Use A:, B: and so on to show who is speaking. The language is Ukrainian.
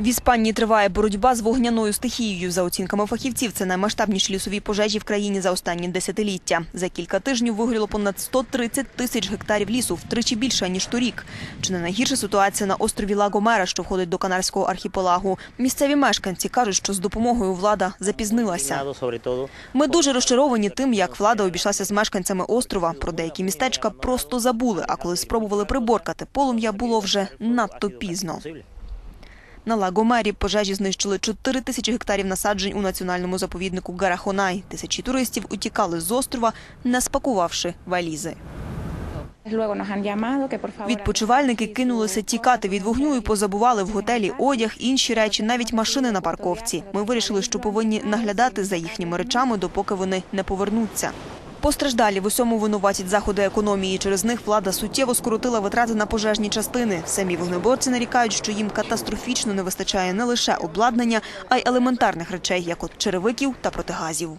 A: В Іспанії триває боротьба з вогняною стихією. За оцінками фахівців, це наймасштабніші лісові пожежі в країні за останні десятиліття. За кілька тижнів вигоріло понад 130 тисяч гектарів лісу, втричі більше ніж торік. Чи не найгірша ситуація на острові Лагомера, що входить до Канарського архіпелагу? Місцеві мешканці кажуть, що з допомогою влада запізнилася. Ми дуже розчаровані тим, як влада обійшлася з мешканцями острова. Про деякі містечка просто забули. А коли спробували приборкати полум'я, було вже надто пізно. На Лагомері пожежі знищили 4 тисячі гектарів насаджень у національному заповіднику Гарахонай. Тисячі туристів утікали з острова, не спакувавши валізи. Відпочивальники кинулися тікати від вогню і позабували в готелі одяг, інші речі, навіть машини на парковці. Ми вирішили, що повинні наглядати за їхніми речами, допоки вони не повернуться. Постраждалі в усьому винуватять заходи економії. Через них влада суттєво скоротила витрати на пожежні частини. Самі вогнеборці нарікають, що їм катастрофічно не вистачає не лише обладнання, а й елементарних речей, як от черевиків та протигазів.